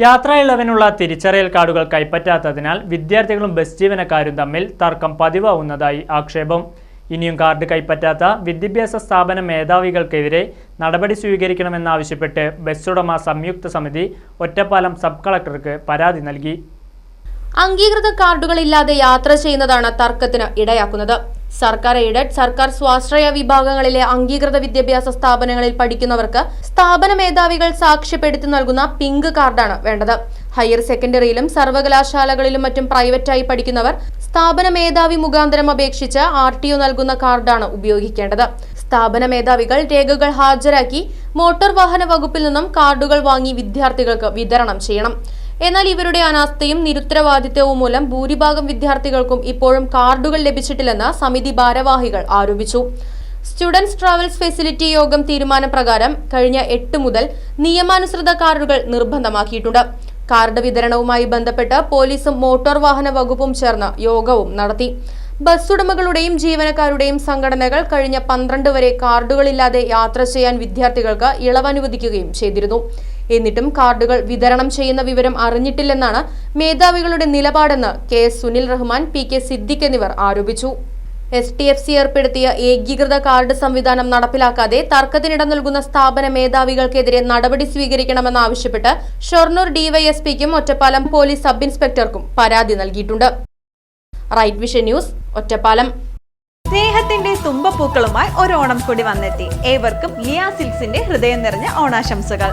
യാത്രാ ഇളവിനുള്ള തിരിച്ചറിയൽ കാർഡുകൾ കൈപ്പറ്റാത്തതിനാൽ വിദ്യാർത്ഥികളും ബസ് ജീവനക്കാരും തമ്മിൽ തർക്കം പതിവാവുന്നതായി ആക്ഷേപം. ഇനിയും കാർഡ് കൈപ്പറ്റാത്ത വിദ്യാഭ്യാസ സ്ഥാപന മേധാവികൾക്കെതിരെ നടപടി സ്വീകരിക്കണമെന്നാവശ്യപ്പെട്ട് ബസ് ഉടമ സംയുക്ത സമിതി ഒറ്റപ്പാലം സബ് കളക്ടർക്ക് പരാതി നൽകി. അംഗീകൃത കാർഡുകളില്ലാതെ യാത്ര ചെയ്യുന്നതാണ് തർക്കത്തിന് ഇടയാക്കുന്നത്. സർക്കാർ എയ്ഡഡ് സർക്കാർ സ്വാശ്രയ വിഭാഗങ്ങളിലെ അംഗീകൃത വിദ്യാഭ്യാസ സ്ഥാപനങ്ങളിൽ പഠിക്കുന്നവർക്ക് സ്ഥാപന മേധാവികൾ സാക്ഷ്യപ്പെടുത്തി നൽകുന്ന പിങ്ക് കാർഡാണ് വേണ്ടത്. ഹയർ സെക്കൻഡറിയിലും സർവകലാശാലകളിലും മറ്റും പ്രൈവറ്റായി പഠിക്കുന്നവർ സ്ഥാപന മേധാവി മുഖാന്തരം അപേക്ഷിച്ച് ആർ ടി ഒ നൽകുന്ന കാർഡാണ് ഉപയോഗിക്കേണ്ടത്. സ്ഥാപന മേധാവികൾ രേഖകൾ ഹാജരാക്കി മോട്ടോർ വാഹന വകുപ്പിൽ നിന്നും കാർഡുകൾ വാങ്ങി വിദ്യാർത്ഥികൾക്ക് വിതരണം ചെയ്യണം. എന്നാൽ ഇവരുടെ അനാസ്ഥയും നിരുത്തരവാദിത്വവും മൂലം ഭൂരിഭാഗം വിദ്യാർത്ഥികൾക്കും ഇപ്പോഴും കാർഡുകൾ ലഭിച്ചിട്ടില്ലെന്ന് സമിതി ഭാരവാഹികൾ ആരോപിച്ചു. സ്റ്റുഡൻസ് ട്രാവൽസ് ഫെസിലിറ്റി യോഗം തീരുമാനപ്രകാരം കഴിഞ്ഞ എട്ട് മുതൽ നിയമാനുസൃത കാർഡുകൾ നിർബന്ധമാക്കിയിട്ടുണ്ട്. കാർഡ് വിതരണവുമായി ബന്ധപ്പെട്ട് പോലീസും മോട്ടോർ വാഹന വകുപ്പും ചേർന്ന് യോഗവും നടത്തി. ബസ് ഉടമകളുടെയും ജീവനക്കാരുടെയും സംഘടനകൾ കഴിഞ്ഞ പന്ത്രണ്ട് വരെ കാർഡുകളില്ലാതെ യാത്ര ചെയ്യാൻ വിദ്യാർത്ഥികൾക്ക് ഇളവ് അനുവദിക്കുകയും ചെയ്തിരുന്നു. എന്നിട്ടും കാർഡുകൾ വിതരണം ചെയ്യുന്ന വിവരം അറിഞ്ഞിട്ടില്ലെന്നാണ് മേധാവികളുടെ നിലപാടെന്ന് K Sunil Rahman P K Siddique എന്നിവർ ആരോപിച്ചു. എസ് ടി എഫ് സി ഏർപ്പെടുത്തിയ ഏകീകൃത കാർഡ് സംവിധാനം നടപ്പിലാക്കാതെ തർക്കത്തിനിട നൽകുന്ന സ്ഥാപന മേധാവികൾക്കെതിരെ നടപടി സ്വീകരിക്കണമെന്നാവശ്യപ്പെട്ട് ഷൊർണൂർ ഡിവൈഎസ്പിക്കും ഒറ്റപ്പാലം പോലീസ് സബ് ഇൻസ്പെക്ടർക്കും പരാതി നൽകിയിട്ടുണ്ട്. റൈറ്റ് വിഷൻ ന്യൂസ് ഒറ്റപ്പാലം. സ്നേഹത്തിന്റെ തുമ്പപ്പൂക്കളുമായി ഒരു ഓണം കൂടി വന്നെത്തി. ഏവർക്കും ലിയാ സിൽസിന്റെ ഹൃദയം നിറഞ്ഞ ഓണാശംസകൾ.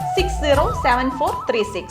six zero seven four three six